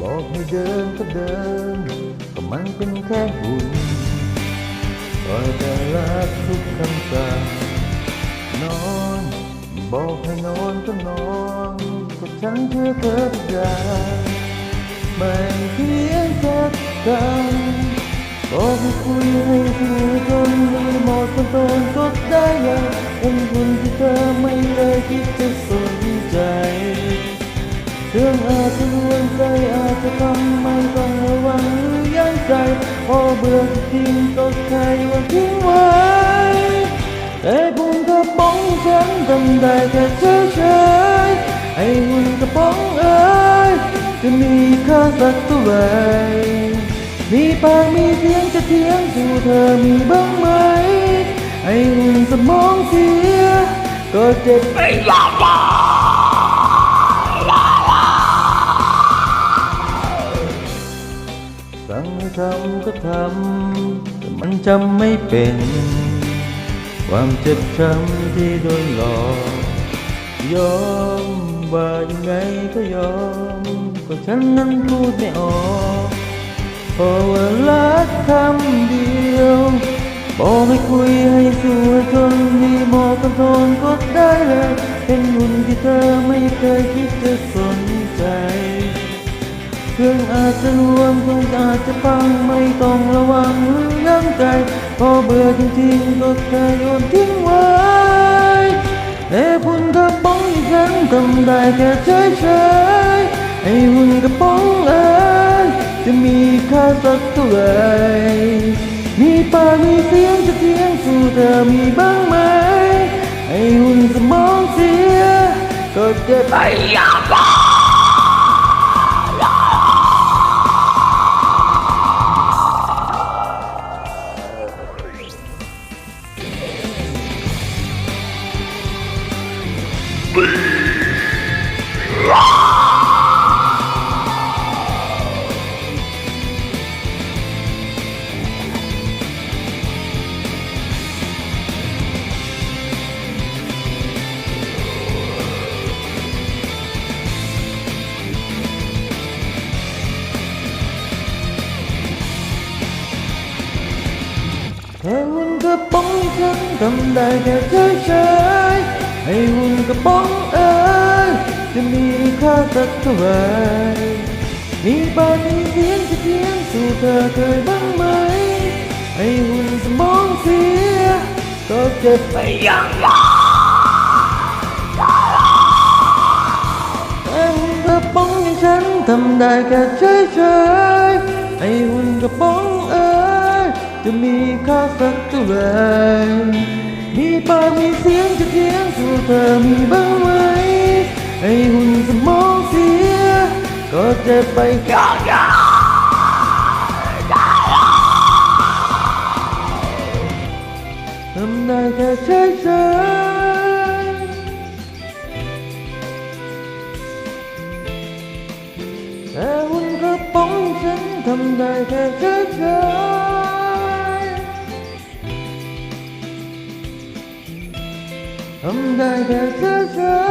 บอกให้เดินก็เดิน ก็มันเป็นแค่หุ่นคอยแต่รักทุกคำสั่งนอน บอกให้นอนก็นอนก็ฉันเพื่อเธอทุกอย่างไม่เพียงแค่กันบอกให้คุยให้คุยจนมีหมดคนตนก็ได้ยังเป็นคนที่เธอไม่เลยคิดจะ อาจจะทำไม่ต้องระวังหรือยั้งใจพอเบื่อจะทิ้งก็แค่โยนทิ้งไว้แต่คุณกระป๋องฉันทำได้แค่เฉยเฉยๆไอ้หุ่นกระป๋องเอ้ยจะมีค่าสักเท่าไหร่มีปากมีเสียงจะเถียงสู่เธอมีบ้างไหมไอ้หุ่นสมองเสียก็เจ็บไปอยา ทำก็ทำแต่มันจำไม่เป็น ความเจ็บช้ำที่โดนหลอกยอมว่ายังไงก็ยอมก็ฉันนั้นพูดไม่ออกเพราะว่ารักคำเดียวบอกให้คุยให้สู้ให้ทนมีหมอกันทนก็ได้เลยเป็นหุ่นที่เธอไม่เคยคิดจะสน จจะรวมครื่อาจจะฟังไม่ต้องระวังหรือยั้งใจพอเบื่อจริงๆก็แค่โยนทิ้งไว้แต่หุ่นกระป๋องที่ฉันทำได้แค่เฉยๆไอ้หุ่นกระป๋องเอ้ยจะมีค่าสักเท่าไหร่มีปากมีเสียงจะเทียงสู่เธอมีบ้างไหมไอ้หุ่นสมองเสียก็จ็บไปอยากแค่หุ่นก ระป๋องฉันทำ กระป๋องเอ้ยจะมีค่าสักเท่าไหร่มีปากมีเสียงจะเทียงสู่เธอเคยบ้างไหมให้หุ่นสมองเสียก็เจ็บไปย่างไรแต่หุ่นกระป๋องอย่างฉันทำได้แค่เฉยๆให้หุ่นกระป๋องเอ้ยจะมีค่าสักเท่าไหร่ มีปากมีเสียงจะเทียงสู่เธอมีบ้างไหมไอ้หุ่นสมองเสีย ก็เจ็บไปกากาทำได้แค่เฉยเฉยๆแต่หุ่นกระป๋องฉันทำได้แค่เฉยเ I'm back,